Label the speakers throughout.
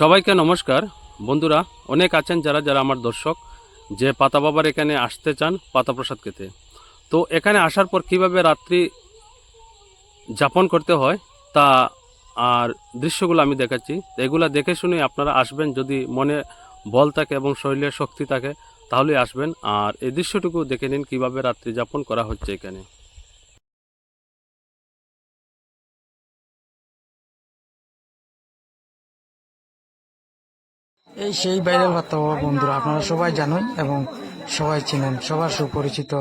Speaker 1: সবাইকে নমস্কার। বন্ধুরা, অনেক আছেন যারা যারা আমার দর্শক যে পাতা বাবার এখানে আসতে চান পাতা প্রসাদ খেতে। তো এখানে আসার পর কীভাবে রাত্রি যাপন করতে হয় তা আর দৃশ্যগুলো আমি দেখাচ্ছি। এগুলো দেখে শুনে আপনারা আসবেন যদি মনে বল থাকে এবং শরীরে শক্তি থাকে তাহলে আসবেন। আর এই দৃশ্যটুকু দেখে নিন কীভাবে রাত্রি যাপন করা হচ্ছে এখানে।
Speaker 2: এই সেই ভাইরাল বার্তা বন্ধুরা, আপনারা সবাই জানেন এবং সবাই চিনেন, সবার সুপরিচিত।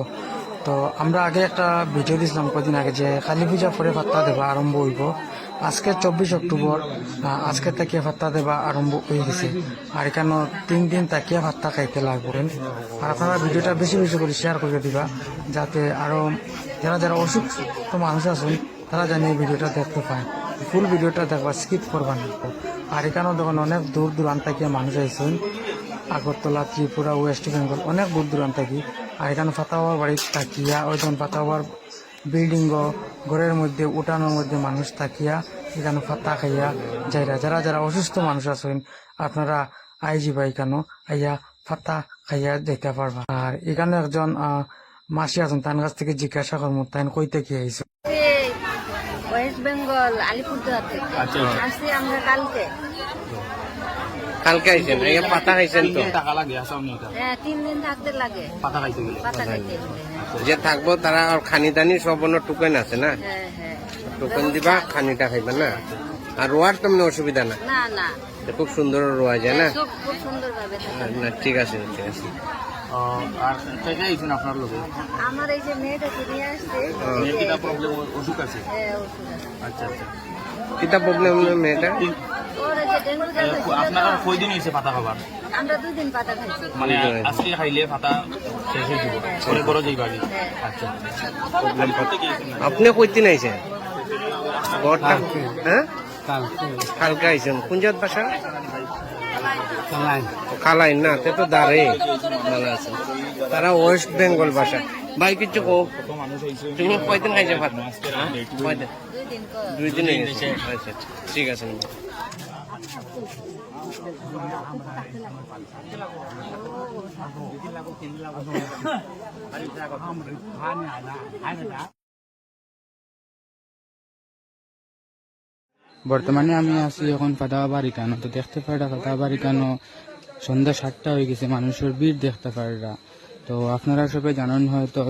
Speaker 2: তো আমরা আগে একটা ভিডিও দিয়েছিলাম কদিন আগে যে কালী পূজা পরে ফাত্তা দেবা আরম্ভ হইব। আজকে চব্বিশ অক্টোবর আজকে তাকিয়া ফাত্তা দেবা আরম্ভ হয়ে গেছে। আর এখানে তিন দিন তাকিয়া ফাত্তা খাইতে লাগবেন। আর আপনারা ভিডিওটা বেশি বেশি করে শেয়ার করে দিবা, যাতে আরও যারা যারা অসুস্থ মানুষ আছেন, তারা জানি ভিডিওটা দেখতে পায়। ফুল ভিডিওটা দেখবা স্কিপ করবা না। আর এখানেও দেখুন, অনেক দূর দূরান্ত থেকে মানুষ আইসেন আগরতলা, ত্রিপুরা, ওয়েস্ট বেঙ্গল, অনেক দূর দূরান্ত থেকে। আর এখানে ফাতাওয়ার বাড়ি তাকিয়া, ওই যখন ফাতাওয়ার বিল্ডিং ঘরের মধ্যে, উঠানোর মধ্যে মানুষ তাকিয়া এখানে ফাতা খাইয়া যাইরা। যারা যারা অসুস্থ মানুষ আছেন, আপনারা আইজি বা এখানে আইয়া ফাতা খাইয়া যেতে পারবা। আর এখানে একজন মাসি আছেন, তার কাছ থেকে জিজ্ঞাসা করব, তাই কইতে কি আইসে
Speaker 3: ওয়েস্ট বেঙ্গল আলিপুরদুয়ার থেকে। আসছি আমরা কালকে।
Speaker 4: কালকে আইছেন? এই পাতা খাইছেন তো?
Speaker 3: হ্যাঁ তিন দিন থাকতে লাগে। পাতা খাইতে গেলে। পাতা খাইতে হ্যাঁ।
Speaker 4: যে থাকব তারা আর খানি দানি সব অন্য টুকেন আছে না?
Speaker 3: হ্যাঁ হ্যাঁ।
Speaker 4: টুকেন দিবা খানিটা খাইবা না? আর রোয়ার তেমনি অসুবিধা না?
Speaker 3: না না।
Speaker 4: খুব সুন্দর রোয়া যায় না?
Speaker 3: খুব সুন্দর ভাবে
Speaker 4: না ঠিক আছে ঠিক আছে।
Speaker 5: আর থেকে আইছেন আপনার লোকে
Speaker 3: আমার এই যে মেয়েটাকে নিয়ে আসছে।
Speaker 5: কিটা প্রবলেম অসুখ আছে?
Speaker 3: হ্যাঁ, ওষুধ আছে।
Speaker 5: আচ্ছা আচ্ছা।
Speaker 4: কিতা প্রবলেম মেয়েটা
Speaker 5: আপনার হয়েছে পাতা খাবার?
Speaker 3: আমরা দুই দিন পাতা খাইছি।
Speaker 5: মানে আজকে খাইলে পাতা শেষ হয়ে যাব। পরে বড় যাইবা আগে
Speaker 3: হ্যাঁ।
Speaker 5: আচ্ছা।
Speaker 4: আপনি কইতে নাইছেন গড়টা হ্যাঁ? কালকে আইছেন। কোন জাত বাসা? কালাইন। না, তে তো দাঁড়ে। ভালো আছে। তারা ওয়েস্ট বেঙ্গল ভাষা। ভাই, কিছু কো তুমি কয়দিন খাইছে ভাত? হ্যাঁ?
Speaker 3: দুই দিন
Speaker 4: গেছে। আচ্ছা ঠিক আছে
Speaker 2: বর্তমানে আমি আছি এখন ফাতাবাড়ি কেন তো দেখতে পারা ফাতাবাড়ি কেন সন্ধ্যা সাতটা হয়ে গেছে, মানুষের ভিড় দেখতে পারা তো আপনারা সবাই জানেন হয়তো,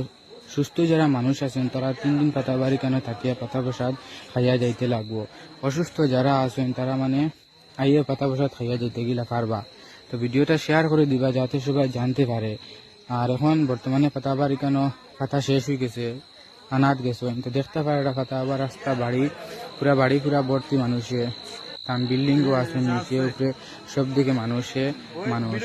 Speaker 2: সুস্থ যারা মানুষ আছেন, তারা তিন দিন পাতাবাড়ি কেন থাকিয়া পাতা প্রসাদ খাইয়া যাইতে লাগবো। অসুস্থ যারা আছেন, তারা মানে আইয়া পাতা প্রসাদ খাইয়া যাইতে গিলা পারবা। তো ভিডিওটা শেয়ার করে দিবা, যাতে সবাই জানতে পারে। আর এখন বর্তমানে পাতাবাড়ি কেন পাতা শেষ হয়ে গেছে। আনাত গেছে। তো দেখতে পারে পাতা আবার রাস্তা, বাড়ি, পুরা বাড়ি, পুরা ভর্তি মানুষে। কারণ বিল্ডিংও আছে নিচে, উপরে সব দিকে মানুষে, মানুষ।